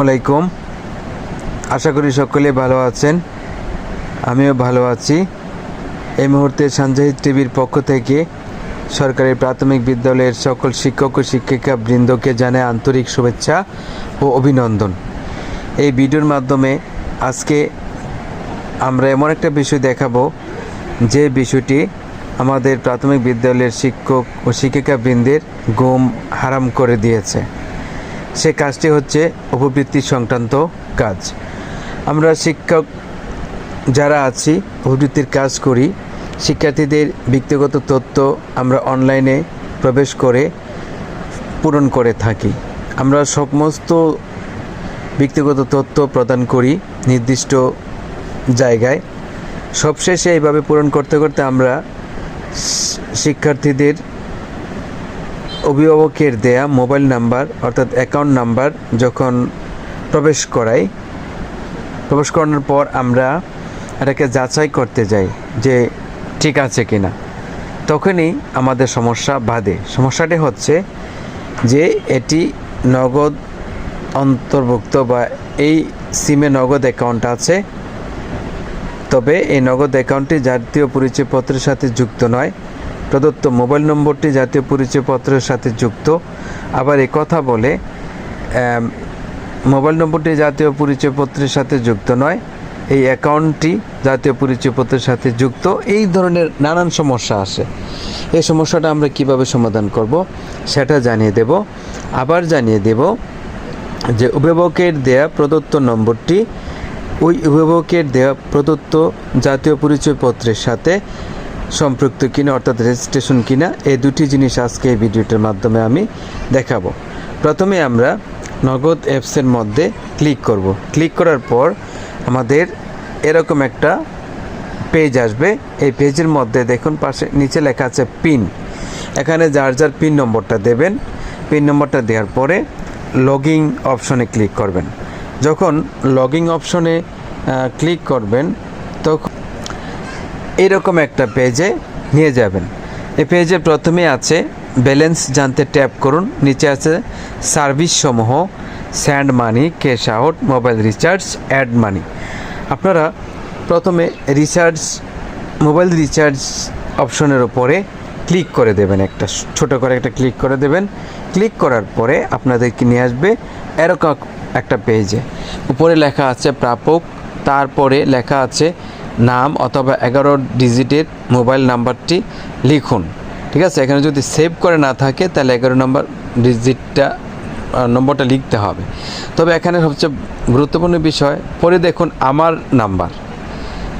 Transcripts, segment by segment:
আলাইকুম। আশা করি সকলে ভালো আছেন। আমিও ভালো আছি। এই মুহূর্তে সঞ্জয় টিভির পক্ষ থেকে সরকারি প্রাথমিক বিদ্যালয়ের সকল শিক্ষক ও শিক্ষিকা বৃন্দকে জানায় আন্তরিক শুভেচ্ছা ও অভিনন্দন। এই ভিডিওর মাধ্যমে আজকে আমরা এমন একটা বিষয় দেখাবো, যে বিষয়টি আমাদের প্রাথমিক বিদ্যালয়ের শিক্ষক ও শিক্ষিকা বৃন্দের ঘুম হারাম করে দিয়েছে। সে কাজটি হচ্ছে উপবৃত্তি সংক্রান্ত কাজ। আমরা শিক্ষক যারা আছি, উপবৃত্তির কাজ করি, শিক্ষার্থীদের ব্যক্তিগত তথ্য আমরা অনলাইনে প্রবেশ করে পূরণ করে থাকি। আমরা সমস্ত ব্যক্তিগত তথ্য প্রদান করি নির্দিষ্ট জায়গায়। সবশেষে এইভাবে পূরণ করতে করতে আমরা শিক্ষার্থীদের অভিভাবকের দেয়া মোবাইল নাম্বার, অর্থাৎ অ্যাকাউন্ট নাম্বার যখন প্রবেশ করাই, প্রবেশ করানোর পর আমরা এটাকে যাচাই করতে যাই যে ঠিক আছে কি না তখনই আমাদের সমস্যা বাধে। সমস্যাটি হচ্ছে যে এটি নগদ অন্তর্ভুক্ত বা এই সিমে নগদ অ্যাকাউন্ট আছে, তবে এই নগদ অ্যাকাউন্টটি জাতীয় পরিচয়পত্রের সাথে যুক্ত নয়। প্রদত্ত মোবাইল নম্বরটি জাতীয় পরিচয়পত্রের সাথে যুক্ত। আবার কথা বলে মোবাইল নম্বরটি জাতীয় পরিচয়পত্রের সাথে যুক্ত নয়, এই অ্যাকাউন্টটি জাতীয় পরিচয়পত্রের সাথে যুক্ত। এই ধরনের নানান সমস্যা আসে। এই সমস্যাটা আমরা কীভাবে সমাধান করব সেটা জানিয়ে দেব। আবার জানিয়ে দেব যে অভিভাবকের দেয়া প্রদত্ত নম্বরটি, ওই অভিভাবকের দেয়া প্রদত্ত জাতীয় পরিচয়পত্রের সাথে সম্পৃক্ত কিনা, অর্থাৎ রেজিস্ট্রেশন কিনা, এই দুটি জিনিস আজকে এই ভিডিওটির মাধ্যমে আমি দেখাবো। প্রথমে আমরা নগদ অ্যাপসের মধ্যে ক্লিক করব। ক্লিক করার পর আমাদের এরকম একটা পেজ আসবে। এই পেজের মধ্যে দেখুন পাশে, নিচে লেখা আছে পিন এখানে যার যার পিন নম্বরটা দেবেন পিন নম্বরটা দেওয়ার পরে লগিং অপশনে ক্লিক করবেন। যখন লগিং অপশনে ক্লিক করবেন, তখন এরকম একটা পেজে নিয়ে যাবেন। এই পেজে প্রথমে আছে ব্যালেন্স জানতে ট্যাপ করুন, নিচে আছে সার্ভিস সমূহ send money cash out mobile recharge add money আপনারা প্রথমে রিচার্জ মোবাইল রিচার্জ অপশনের উপরে ক্লিক করে দেবেন একটা, ছোট করে একটা ক্লিক করে দেবেন। ক্লিক করার পরে আপনাদেরকে নিয়ে আসবে এরকম একটা পেজে উপরে লেখা আছে প্রাপক, তারপরে লেখা আছে নাম অথবা এগারো ডিজিটের মোবাইল নাম্বারটি লিখুন। ঠিক আছে? এখানে যদি সেভ করে না থাকে, তাহলে এগারো নম্বর ডিজিটটা নম্বরটা লিখতে হবে। তবে এখানে সবচেয়ে গুরুত্বপূর্ণ বিষয়, পরে দেখুন আমার নাম্বার।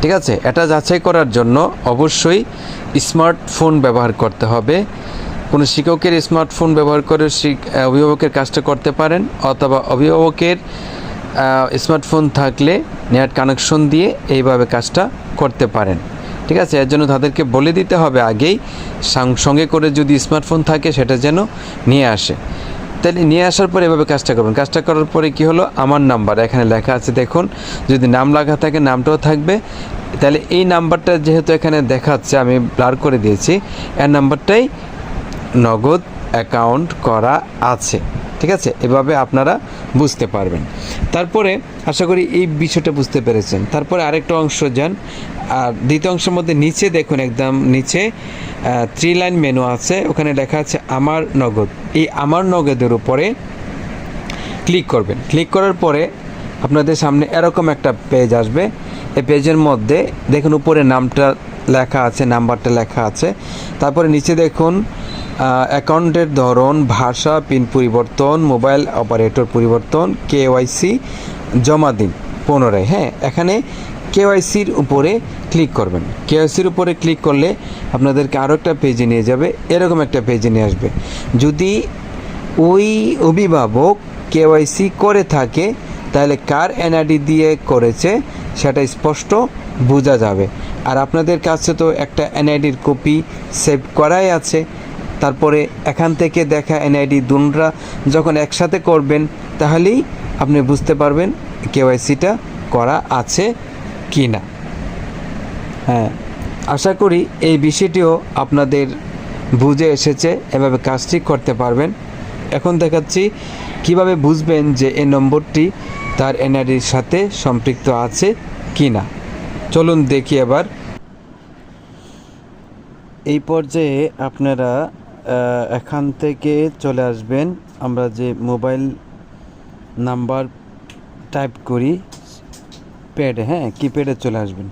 ঠিক আছে? এটা যাচাই করার জন্য অবশ্যই স্মার্টফোন ব্যবহার করতে হবে। কোনো শিক্ষকের স্মার্টফোন ব্যবহার করে অভিভাবকের কাজটা করতে পারেন, অথবা অভিভাবকের স্মার্টফোন থাকলে নেট কানেকশন দিয়ে এইভাবে কাজটা করতে পারেন। ঠিক আছে? এর জন্য তাদেরকে বলে দিতে হবে আগেই সঙ্গে করে যদি স্মার্টফোন থাকে সেটা যেন নিয়ে আসে। তাহলে নিয়ে আসার পরে এভাবে কাজটা করবেন। কাজটা করার পরে কি হলো? আমার নাম্বার এখানে লেখা আছে, দেখুন, যদি নাম লেখা থাকে, নামটাও থাকবে। তাহলে এই নাম্বারটা যেহেতু এখানে দেখাচ্ছে, আমি ব্লার করে দিয়েছি, এর নাম্বারটাই নগদ অ্যাকাউন্ট করা আছে। ঠিক আছে? এভাবে আপনারা বুঝতে পারবেন। তারপরে আশা করি এই বিষয়টা বুঝতে পেরেছেন। তারপরে আরেকটা অংশ যান। আর দ্বিতীয় অংশের মধ্যে নিচে দেখুন একদম নিচে থ্রি লাইন মেনু আছে। ওখানে লেখা আছে আমার নগদ। এই আমার নগদের উপরে ক্লিক করবেন। ক্লিক করার পরে আপনাদের সামনে এরকম একটা পেজ আসবে। এই পেজের মধ্যে দেখুন উপরে নামটা লেখা আছে নাম্বারটা লেখা আছে। তারপরে নিচে দেখুন অ্যাকাউন্টের ধরন, ভাষা, পিন পরিবর্তন, মোবাইল অপারেটর পরিবর্তন কেওয়াইসি জমা দিন পুনরায়। হ্যাঁ এখানে কেওয়াইসির উপরে ক্লিক করবেন। কেওয়াইসির উপরে ক্লিক করলে আপনাদেরকে আরও একটা পেজে নিয়ে যাবে, এরকম একটা পেজে নিয়ে আসবে। যদি ওই অভিভাবক কেওয়াইসি করে থাকে, তাহলে কার এনআইডি দিয়ে করেছে সেটা স্পষ্ট বোঝা যাবে। আর আপনাদের কাছে তো একটা এনআইডির কপি সেভ করাই আছে তারপরে এখান থেকে দেখা এনআইডি দুনরা যখন একসাথে করবেন, তাহলেই আপনি বুঝতে পারবেন কেওয়াইসিটা করা আছে কি না হ্যাঁ আশা করি এই বিষয়টিও আপনাদের বুঝে এসেছে, এভাবে কাজটি করতে পারবেন। এখন দেখাচ্ছি কীভাবে বুঝবেন যে এই নম্বরটি তার এনআইডির সাথে সম্পৃক্ত আছে কি না চলুন দেখি এবার। এই পর্যায়ে আপনারা এখান থেকে চলে আসবেন। আমরা যে মোবাইল নাম্বার টাইপ করি, প্যাডে হ্যাঁ কিপ্যাডে চলে আসবেন।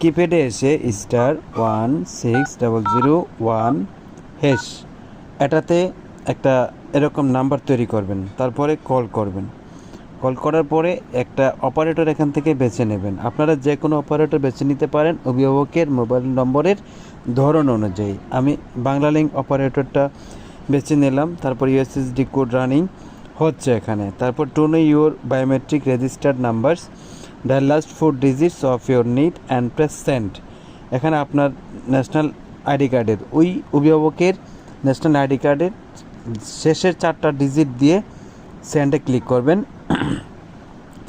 কিপ্যাডে এসে star one six double zero one hash এটাতে একটা এরকম নাম্বার তৈরি করবেন, তারপরে কল করবেন। কল করার পরে একটা অপারেটর এখান থেকে বেছে নেবেন। আপনারা যে কোনো অপারেটর বেছে নিতে পারেন অভিভাবকের মোবাইল নম্বরের ধরন অনুযায়ী। আমি বাংলা লিঙ্ক অপারেটরটা বেছে নিলাম, তারপর ইউএসএসডি কোড রানিং হচ্ছে এখানে। তারপর tone your biometric registered numbers, the last four digits of your NID and press send. এখানে আপনার ন্যাশনাল আইডি কার্ডের, ওই অভিভাবকের ন্যাশনাল আইডি কার্ডের শেষের চারটা ডিজিট দিয়ে সেন্ডে ক্লিক করবেন।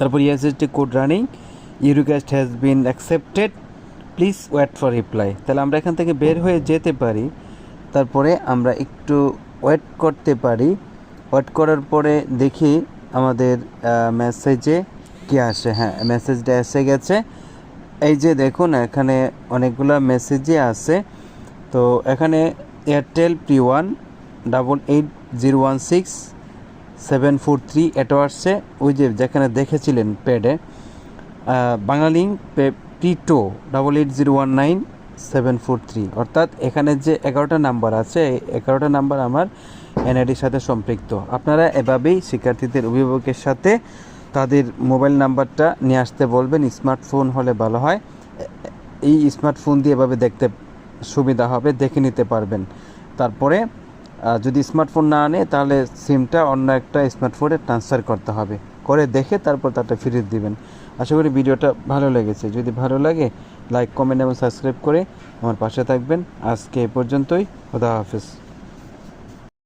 তারপর USSD code running you request has been accepted please wait for reply তাহলে আমরা এখান থেকে বের হয়ে যেতে পারি। তারপরে আমরা একটু ওয়েট করতে পারি। ওয়েট করার পরে দেখি আমাদের মেসেজে কি আসে। হ্যাঁ মেসেজটা এসে গেছে। এই যে দেখুন, এখানে অনেকগুলো মেসেজই আছে। তো এখানে Airtel pre one double eight zero one six seven four three এটাও আসছে ওই যে যেখানে দেখেছিলেন প্যাডে বাঙালি P two double eight zero one nine seven four three অর্থাৎ এখানে যে এগারোটা নাম্বার আছে এগারোটা নাম্বার আমার এনআইডির সাথে সম্পৃক্ত। আপনারা এভাবেই শিক্ষার্থীদের, অভিভাবকের সাথে তাদের মোবাইল নাম্বারটা নিয়ে আসতে বলবেন, স্মার্টফোন হলে ভালো হয়। এই স্মার্টফোন দিয়ে এভাবে দেখতে সুবিধা হবে, দেখে নিতে পারবেন। তারপরে যদি স্মার্টফোন না আনে, তাহলে সিমটা অন্য একটা স্মার্টফোনে ট্রান্সফার করতে হবে। করে দেখে তারপর তারটা ফিরিয়ে দিবেন। আশা করি ভিডিওটা ভালো লেগেছে। যদি ভালো লাগে লাইক কমেন্ট এবং সাবস্ক্রাইব করে আমার পাশে থাকবেন। আজকে এ পর্যন্তই। খোদা হাফেজ।